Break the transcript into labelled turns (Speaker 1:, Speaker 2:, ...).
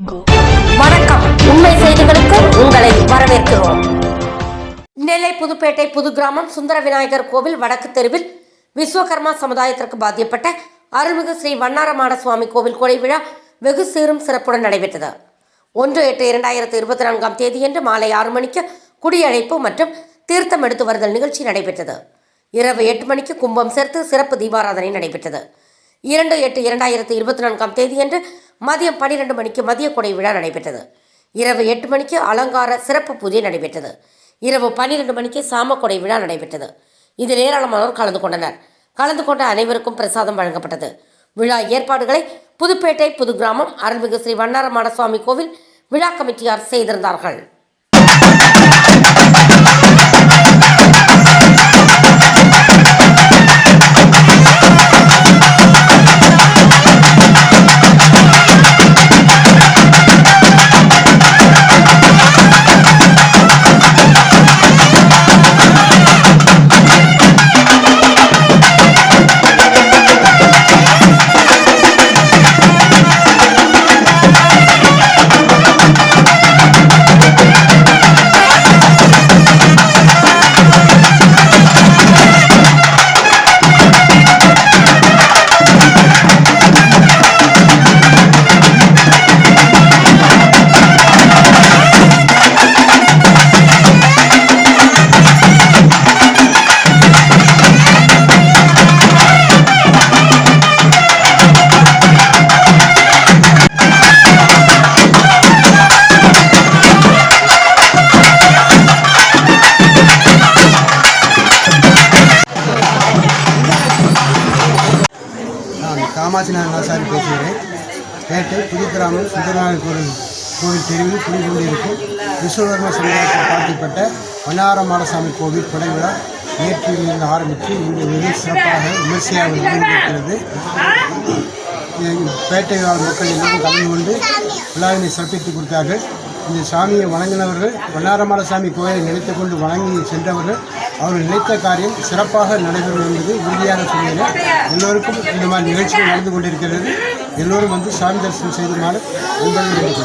Speaker 1: வணக்கம். உண்மை செய்திகளுக்கு உங்களை வரவேற்கிறோம். நெல்லை புதுப்பேட்டை புது கிராமம் சுந்தர விநாயகர் கோவில் வடக்கு தெருவில் விஸ்வகர்மா சமுதாயத்திற்கு பாத்தியப்பட்ட அருள்மிகு ஸ்ரீ வண்ணாரமாட சுவாமி கோவில் கொடை விழா வெகு சீரும் சிறப்புடன் நடைபெற்றது. ஒன்று எட்டு இரண்டாயிரத்து இருபத்தி நான்காம் தேதியன்று மாலை ஆறு மணிக்கு குடியழைப்பு மற்றும் தீர்த்தம் எடுத்து வருதல் நிகழ்ச்சி நடைபெற்றது. இரவு எட்டு மணிக்கு கும்பம் சேர்த்து சிறப்பு தீபாராதனை நடைபெற்றது. இரண்டு எட்டு இரண்டாயிரத்து இருபத்தி நான்காம் தேதியன்று மதியம் பன்னிரெண்டு மணிக்கு மதிய கொடை விழா நடைபெற்றது. இரவு எட்டு மணிக்கு அலங்கார சிறப்பு பூஜை நடைபெற்றது. இரவு பன்னிரெண்டு மணிக்கு சாம கொடை விழா நடைபெற்றது. இதில் ஏராளமானோர் கலந்து கொண்டனர். கலந்து கொண்ட அனைவருக்கும் பிரசாதம் வழங்கப்பட்டது. விழா ஏற்பாடுகளை புதுப்பேட்டை புது கிராமம் அருள்மிகு ஸ்ரீ வண்ணாரமான சுவாமி கோவில் விழா கமிட்டியார் செய்திருந்தார்கள்.
Speaker 2: காமாட்சி காமாட்சிநாதன் பேசுகிறேன் பேட்டை புது கிராமம் கோவில் கோவில் தெருவில் குடிகொண்டிருக்கும் விஸ்வகர்ம சமுதாயத்தில் பாட்டிப்பட்ட வண்ணாரமாடசாமி கோவில் கொடை நேற்றிலிருந்து ஆரம்பித்து இன்று மிக சிறப்பாக விமர்சையாக நடந்திருக்கிறது இது பேட்டை வாழ் மக்கள் எல்லாம் கலந்து கொண்டு விழாவினை சிறப்பித்துக் கொடுத்தார்கள். இந்த சாமியை வணங்கினவர்கள் வண்ணாரமாட சாமி கோயிலை நினைத்து கொண்டு வணங்கி சென்றவர்கள் அவர் நினைத்த காரியம் சிறப்பாக நடைபெறும் என்பது உறுதியாக சொல்கிறேன். எல்லோருக்கும் இந்த மாதிரி நிகழ்ச்சிகள் நடந்து கொண்டிருக்கிறது. எல்லோரும் வந்து சாமி தரிசனம் செய்துமாறு
Speaker 3: உங்களுக்கு